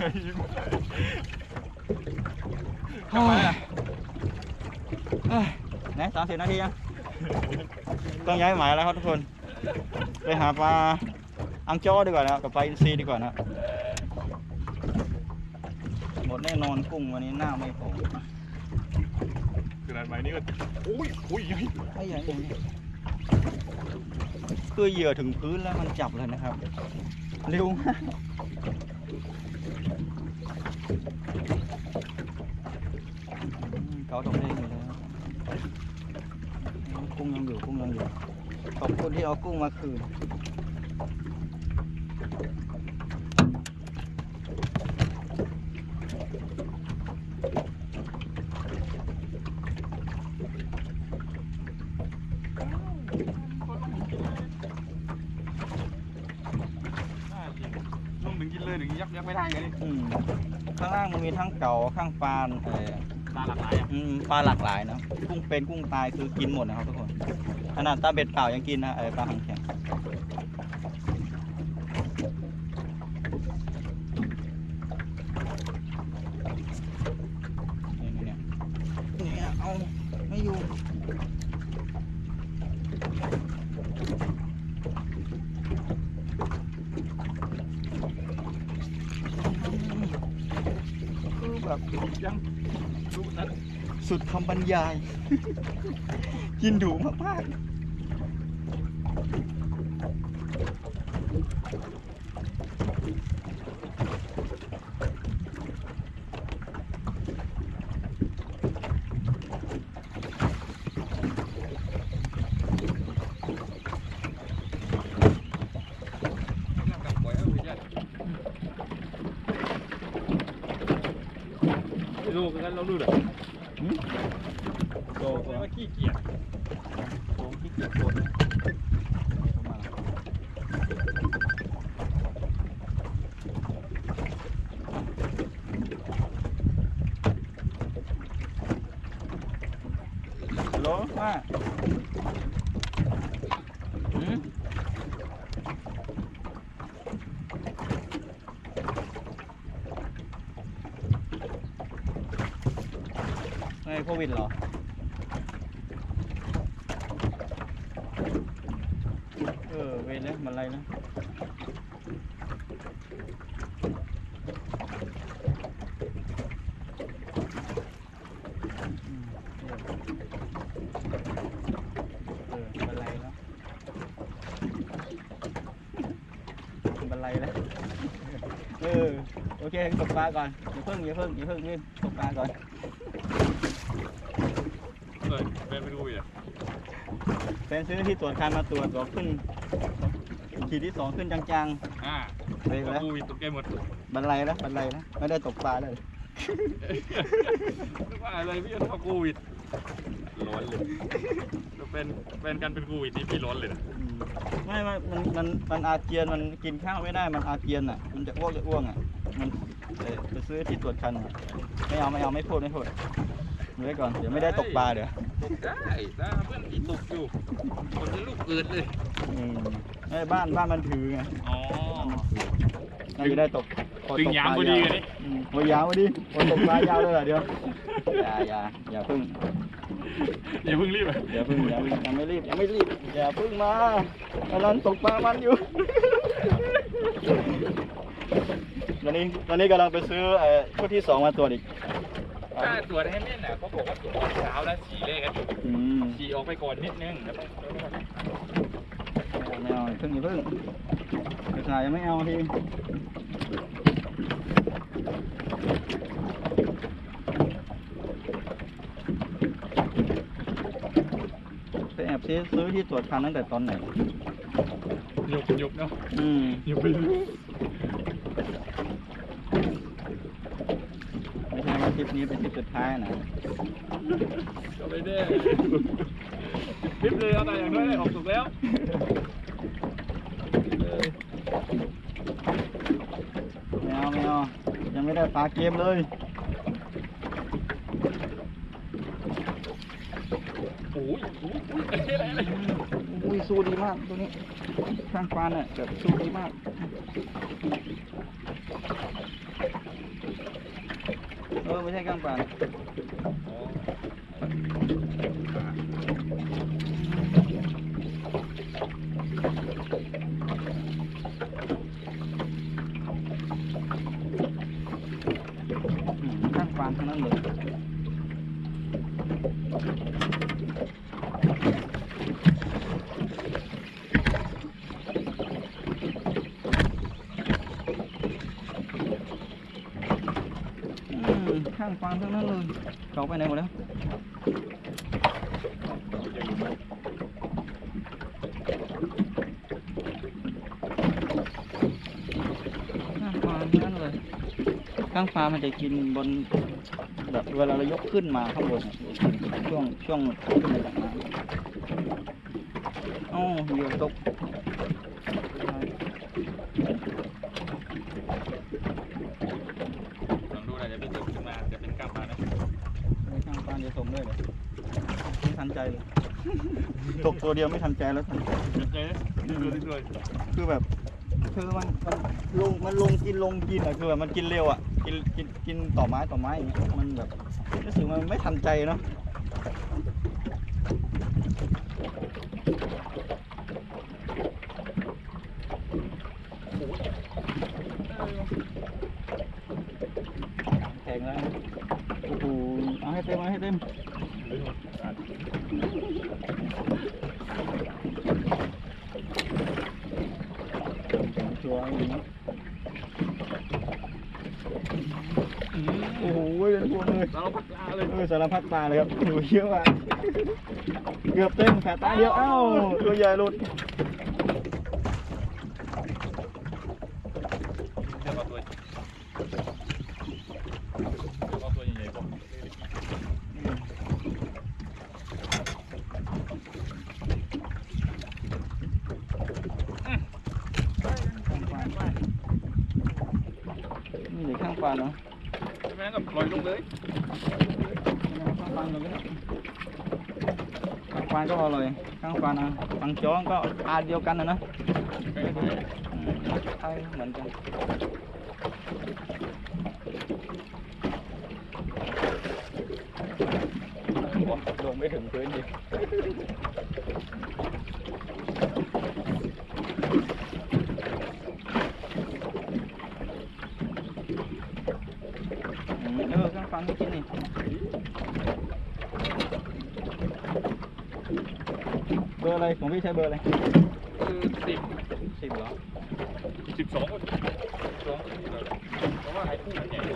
เฮ้ยเฮ้ยไหนสามสิบนาทียังต้องย้ายหมายแล้วครับทุกคน ไปหาปลาอังจ้อดีกว่านะครับกับปลาอินทรีดีกว่านะหมดแน่นอนกุ้งวันนี้หน้าไม่พอขนาดไม้นี้ก็อุ้ยอุ้ยไอ้ยังคือเหยื่อถึงพื้นแล้วมันจับเลยนะครับ เร็วมากอืม เขาตรงเด้งอยู่แล้วกุ้งยังอยู่กุ้งยังอยู่ขอบคุณที่เอากุ้งมาคืน ลงถึงกินเลยถึงยักยักไม่ได้ไงนี่ อืมข้างล่างมันมีทั้ง เก่าข้างปลาเอ่อตาหลากหลายอะอืมปลาหลากหลายนะกุ้งเป็นกุ้งตายคือกินหมดนะครับทุกคนขนาดตาเบ็ดเปล่ายังกินนะเออปลาหางแข็งนี่นี่เนี่ยเนี่ยเอาไม่อยู่คือแบบ ยังดูนั้น สุดคำบรรยาย กินถูมากๆดูกันเราดูเด้อ หืม โตว่า ขี้เกียจโอ้ขี้เกียจโกนนะไม่เข้ามาหรอกฮัลโหลว่าหืมไม่โควิดเหรอเออเวรแล้วมันอะไรนะอืมเออเออมันอะไรแล้วมัน อะไรแล้วเออโอเคตกปลาก่อนอย่าเพิ่งอย่าเพิ่งอย่าเพิ่งนี่ตกปลาก่อนเลยเป็นไปดูอีกอะเป็นซื้อที่ตรวจคันมาตรวจบอกขึ้นขีดที่สองขึ้นจังอ่าๆเบรกแล้วกูวิดตกแกหมดบันไลแล้วบันไลแล้วไม่ได้ตกปลาเลยนึกว่าอะไรพี่เอากูวิดร้อนเลยจะเป็นเป็นกันเป็นกูวิดนี่พี่ร้อนเลยนะอืม ไม่ไม่มันมันมันอาเจียนมันกินข้าวไม่ได้มันอาเจียนอะ มันจะอ้วกจะอ้วกอะมันเออไปซื้อที่ตรวจคันอะไม่เอาไม่เอาไม่พูดไม่พูดดูไว้ก่อนเดี๋ยวไม่ได้ตกปลาเดี๋ยวได้ถ้าเพื่อนพี่ตกอยู่คนจะลูกเกิดเลย อืมไม่บ้านบ้านมันถือไงอ๋อ น่าจะได้ตกดึงยางพอดีกันนี่อืมโอ้ยยาวพอดีโอ้ยตกปลายาวเลยเหรอเดี๋ยวอย่าอย่าอย่าเพึ่ง อย่าเพิ่งรีบอะอย่าเพึ่งอย่าเพึ่งยังไม่รีบยังไม่รีบอย่าเพึ่งมาตอนนั้นตกปลามันอยู่ตอนนี้ตอนนี้กำลังไปซื้อเอ่อชุดที่สองมาตรวจอีกถ้าตรวจให้แน่นน่ะเขาบอกว่าตรวจตอนเช้าแล้วฉี่เลขกันอืมฉี่ออกไปก่อนนิดนึงแล้วไปแล้วไปไม่เอาอย่าเพึ่งอย่าเพึ่งกระชายยังไม่เอาทีไปแอบ ซื้อซื้อที่ตรวจคันตั้งแต่ตอนไหน หยบหยบเนาะอืม หยบไปรู้ไม่ใช่ว่าทริปนี้เป็นทริปสุดท้ายนะก็ไม่ได้คลิปเลยเอาแต่อย่างน้อยได้ออกถูกแล้วไม่เอาไม่เอายังไม่ได้ปลาเกมเลย อุ้ยสู้ดีมากตัวนี้ข้างฟ้าเนี่ยแบบสู้ดีมากเออไม่ใช่ข้างฟ้าางปานทั้งนั้นเลยเขาไปไหนหมดแล้วยังอยู่ไหมข้างฟ้านั่นเลยข้างฟ้ามันจะกินบนแบบเวลาเรายกขึ้นมาข้างบนอะช่วงช่วงขึ้นมาจากน้ำอ๋อเหยื่อตก ลองดูหน่อยจะพิสูจน์ขึ้นมาจะเป็นกล้ามปลานะ ข้างฟ้าจะส่งด้วยเลยไม่ทันใจเลยตกตัวเดียวไม่ทันใจแล้วทันใจเดี๋ยวเจ๊ดูดูดูคือแบบ คือมันมันลงมันลงกินลงกินอะคือแบบมันกินเร็วอะกินกินกินต่อไม้ต่อไม้อย่างเงี้ยมันแบบรู้สึกมันไม่ทันใจเนาะ แข็งแล้วโอ้โหเอาให้เต็มเอาให้เต็ม สวร์อย่างนี้โอ้โหเป็นพวงเลยสารพัดปลาเลยเออสารพัดปลาเลยครับโอ้โหเยอะมากเกือบเต็มแผลตาเดียวเอ้าตัวใหญ่หลุด เดี๋ยวเอาตัวเดี๋ยวเอาตัวใหญ่ๆก่อน ข้างปลานี่เหลือข้างปลาเนาะ ใช่ไหมกับปล่อย ลงเลยข้างปลาเราก็ได้ข้างปลาก็อร่อยข้างปลานะบางจ้องก็อาเดียวกันนะนะ ใกล้ๆ อืมใช่เหมือนกันลงไม่ถึงพื้นดิอืมเออข้างฟันไม่กินนี่เบอร์อะไรของ พี่ใช้เบอร์อะไรคือสิบสิบเหรอสิบสองก็สองเพราะว่าไอ้คู่มันใหญ่แ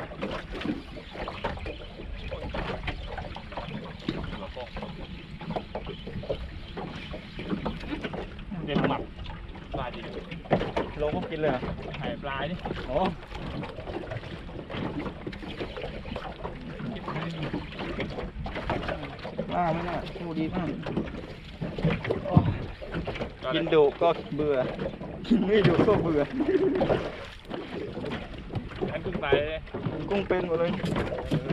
ล้วก็เด็ดหมักปลาจริง ลงก็กินเลยเหรอ หายปลานี่ โอ้น่าไม่น่าสู้ดีมากโอ้กิน ดุก็เบื่อ กินไม่ดุก็เบื่ออันกุ้งตายเลยกุ้งเป็นหมดเลย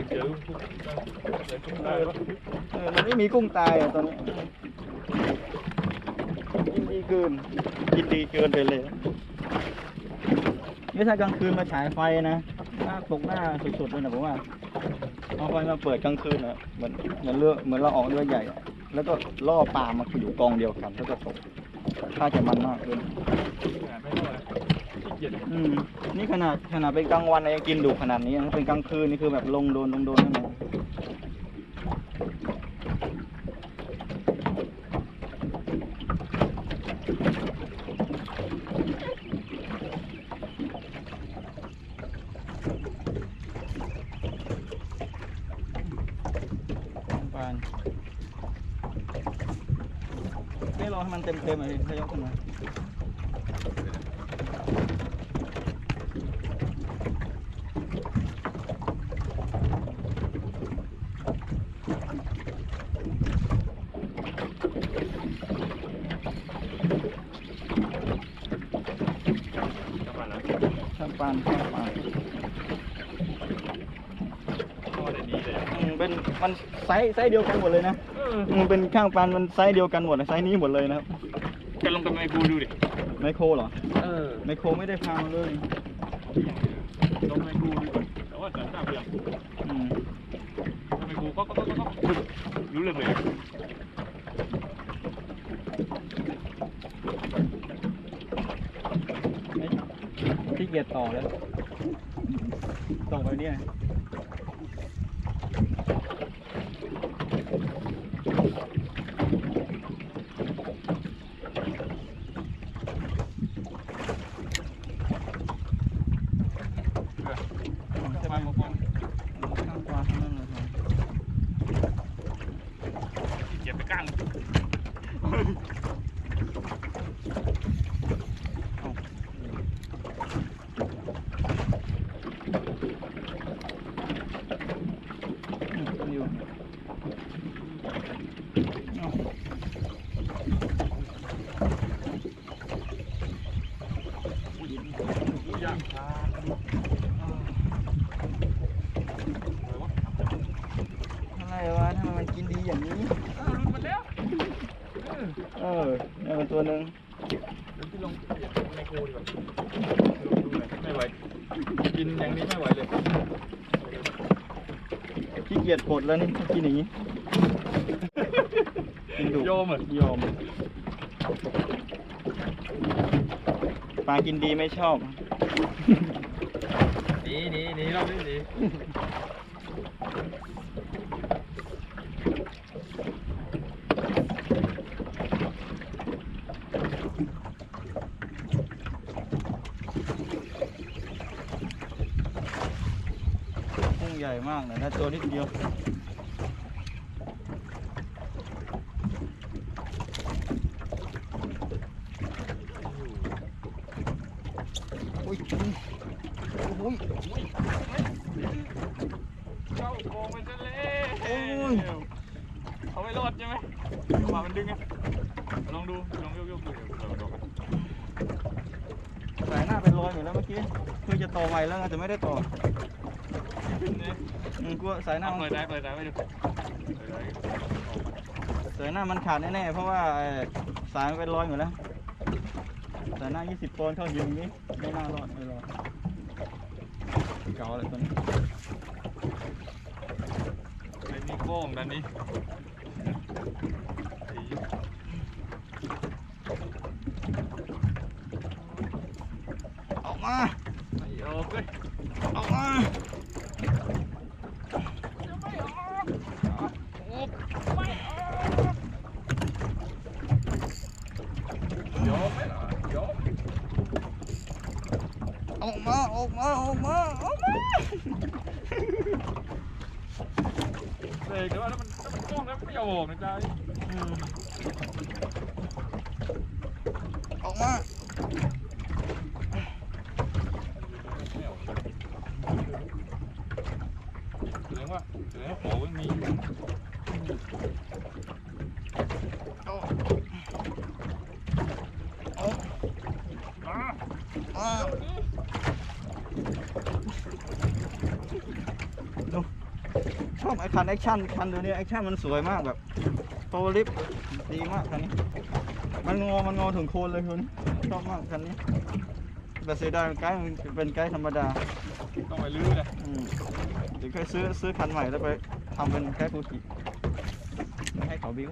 เจอกุ้งเจอกุ้งตายแล้วเออมันไม่มีกุ้งตายอะตอนนี้กินดีเกินกินดีเกินไปเลยนี่ถ้ากลางคืนมาฉายไฟนะหน้าตกหน้าสุดๆเลยนะผมว่าเอาไฟมาเปิดกลางคืนอะเหมือนเหมือนเรือเหมือนเราออกเรือใหญ่อะแล้วก็ล่อปลามาอยู่กองเดียวกันแล้วก็ตก ข้าจะมันมากเลยไม่เท่าไหร่ขี้เกียจอืมนี่ขนาดขนาดเป็นกลางวันยังกินดุขนาดนี้นะเป็นกลางคืนนี่คือแบบลงโดนลงโดนนั่นเองปาน ไม่รอให้มันเต็มเต็มๆเลยถ้ายกขึ้นมา กลับมาแล้ว ช่างปานช่างปาน ก็ได้ดี เลยอืมเป็นมันไซส์ไซส์เดียวกันหมดเลยนะเออมันเป็นข้างปานมันไซส์เดียวกันหมดอะไซส์นี้หมดเลยนะครับกันลงกับไมกูดูดิไมโครเหรอเออไมโครไม่ได้พามาเลยลงไมกูดูแต่ว่าจัดหน้าเปลือกอืมก็ก็ก็ก็รู้เรื่องเลยที่เกียจต่อแล้วตกไปเนี่ย จะมาบอกว่า ข้างขวาข้างนั้นเลยครับ เก็บไปกลาง อืมมันอยู่เอา ย่างชา อะไร วะทำไมมันกินดีอย่างนี้อ้าวหลุดมาแล้วเออเนี่ยมันตัวหนึ่งเดี๋ยวพี่ลงในโคดีกว่าไม่ไหวกินอย่างนี้ไม่ไหวเลยขี้เกียจปลดแล้วนี่กินอย่างนี้กินดุโยมเหรอยอมปลากินดีไม่ชอบหนีหนีหนีรอบนี้หนี ใหญ่มากเลยนะตัวนิดเดียว อุ้ยโอ้ย เข้าโกงไปซะแล้ว โอ้ย เอาไม่รอดใช่ไหมหมามันดึงไงลองดูลองยกยกดูเดี๋ยวเราดูกัน สายหน้าเป็นรอยอยู่แล้วเมื่อกี้คือจะต่อใหม่แล้วไงแต่ไม่ได้ต่อ นี่อืมกลัวสายหน้าเอามันเปิดได้เปิดได้ไว้ดูเปิดได้สายหน้ามันขาดแน่ๆเพราะว่าเอ่อสายมันเป็นรอยอยู่แล้วสายหน้า 20ปอนด์เข้ายิงนี้ไม่น่ารอดไม่รอดเก่าเลยตัวนี้ไอ้นี่โก้งด้านนี้ ออกมา ไอ้โอ้ย ออกมา ย ออกมาออกมาออกมาออกมาเสกแล้วมันมันกล้องแล้วไม่ยอมออกนะจ๊ะ อืมออกมา ไม่เอาแสดงว่าแสดงว่าโอ้มันมีอยู่ เอาเอา อ่า เอาดูช อบไอ้คันแอคชั่นคันตัวนี้แอคชั่นมันสวยมากแบบโตลิฟต์ดีมากคันนี้ มันงอมันงอถึงโคนเลยคุณชอบมากคันนี้แต่เสียดายไกด์มันเป็นไกด์ธรรมดาต้องไปลื้อเลยอืมเดี๋ยวค่อยซื้อซื้อคันใหม่แล้วไปทำเป็นไกด์ฟูจิแล้วให้เขาบิ้ว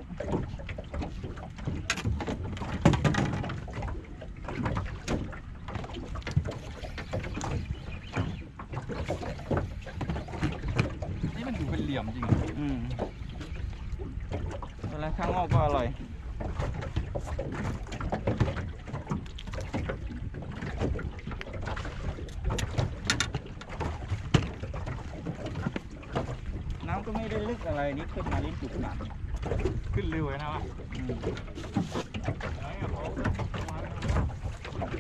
นี่มันอยู่เป็นเหลี่ยมจริง อืมเวลาข้างนอกก็อ ร่อย น้ำก็ไม่ได้ลึกอะไรนี่ขึ้นมาลิ้นจุกหนักขึ้นเร็วเลยนะวะอืมไหนอะเขามาแล้ว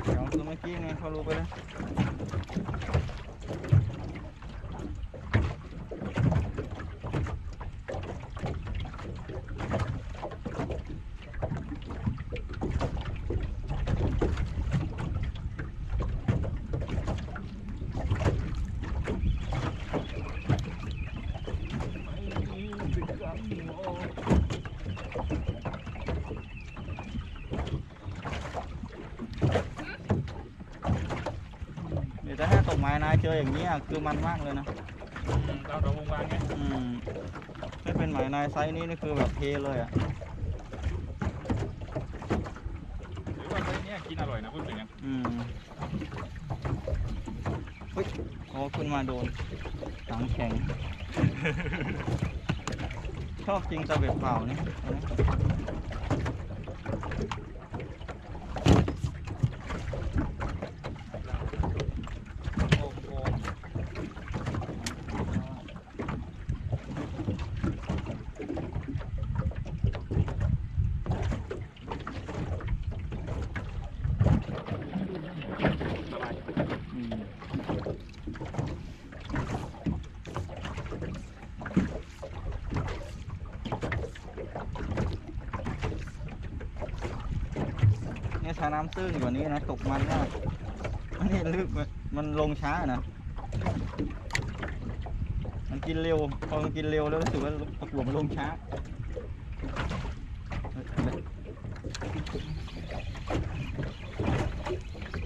เดี๋ยวคือเมื่อกี้ไงเขารู้ไปแล้ว เดี๋ยวถ้าให้ตกไม้นะ เจออย่างนี้อะคือมันมากเลยนะอืมตามดอกวงวานไงอืมเคเป็นหมายนายไซส์นี้นี่คือแบบเทเลยอะหรือว่าไซส์เนี้ยกินอร่อยนะพูดถึงกันอืมเฮ้ยโอ้ขึ้นมาโดนหางแข็ง ชอบจริงตะเบ็ดเปล่านี่เอานะอืมเนี่ยถ้าน้ำตื้นกว่านี้นะตกมันมากนนี้ลึกมันลงช้านะ มันกินเร็ว พอมันกินเร็วแล้วรู้สึกว่าตะกั่วมันลงช้า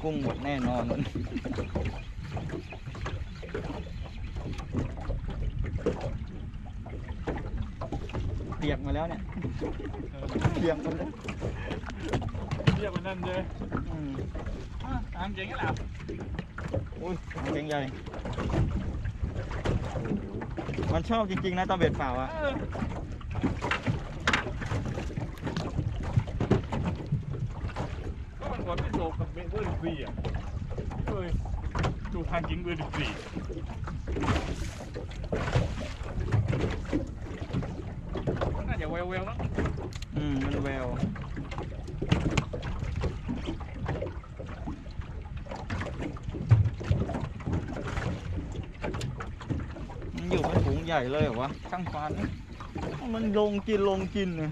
กุ้งหมดแน่นอนเปียกมาแล้วเนี่ยเปียกหมดแล้ว เรียกมันนั่นเลยอืมอะตามเก่งกันแล้วอุ้ยเก่งใหญ่มันชอบจริงๆนะตอนเบ็ดเปล่าอะเออก็มันก่อนไม่โตกับเบอร์ดิบสี่อะเฮ้ยดูทางกิงเบอร์ดิบสี่น่าจะแววๆมั้ง อืม มันแวว มันอยู่เป็นฝูงให ญ่เลยเหรอวะช่างฟานนี่มันลงกินลงกินเนี่ย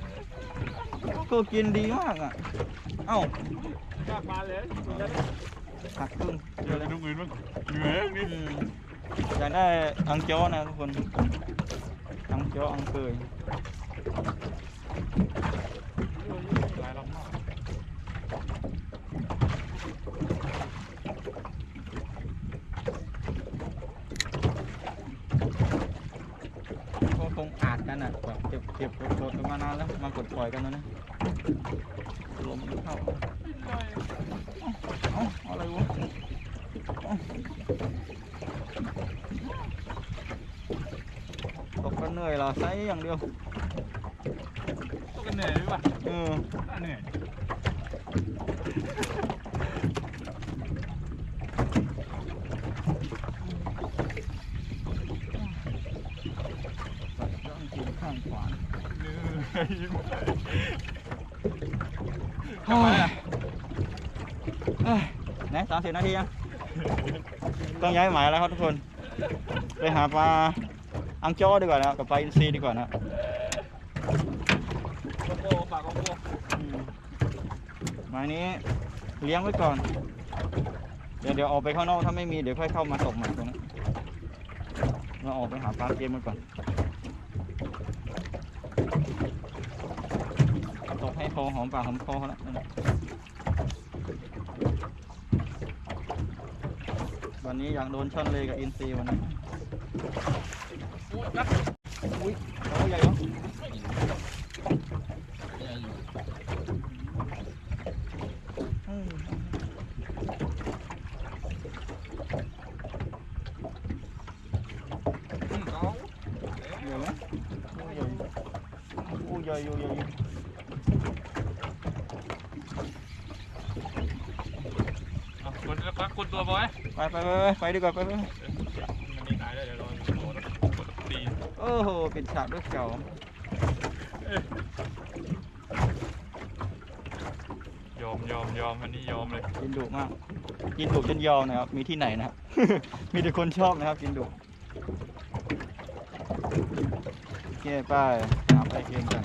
ก็กินดีมากอะ เอ้ากล้ามาเลยหักครึ่งเดี๋ยวอะไรทุกอื่นมั้งเหนื่อยอืนี่มอยากได้อังโจ้นะทุกคนอังโจ้อังเกย หลายลำมาก ก็คงอาดกันอะแบบเก็บเก็บกดๆกันมานานแล้ว มากดปล่อยกันแล้วนะลมมันเข้าเอ้าอะไรวะเอ้าตกก็เหนื่อยเหรอไซส์อย่างเดียวต้องกันเหนื่อยด้วยป่ะเออน่าเหนื่อย ต้องกินข้างขวา เห นื่อยเฮ้ยเอ้ยไหนสามสิบนาทียัง ต้องย้ายหมายแล้วครับทุกคน ไปหาปลาอังโจ้ดีกว่านะกับปลาอินทรีดีกว่านะโกโก้ปากโกโก้อืมานี้เลี้ยงไว้ก่อน เดี๋ยวเดี๋ยวออกไปข้างนอกถ้าไม่มีเดี๋ยวค่อยเข้ามาตกใหม่ตรงนั้นเราออกไปหาปลาเกมกันก่อนตก ให้คอหอมปากหอมคอเขาแล้ววันนี้อยากโดนช่อนเลยกับอินซีวันนี้โอ้ยนักอุ้ยโอ้ใหญ่เหรออืมอืม เอาใหญ่ไหมโอ้ใหญ่โอ้ใหญ่อยู่ใหญ่อยู่เอาคนละพักคนตัวบอยไปไปไปไปไปดีกว่าไปไปมันนี่ตายแล้วเดี๋ยวรอโดนกดตีโอ้โหเปิดฉากด้วยเก่ายอมยอมยอมอันนี้ยอมเลยกินดุมาก กินดุจนยอมนะครับ มีที่ไหนนะครับ มีแต่คนชอบนะครับ กินดุโอเคไปหาไปเกมกัน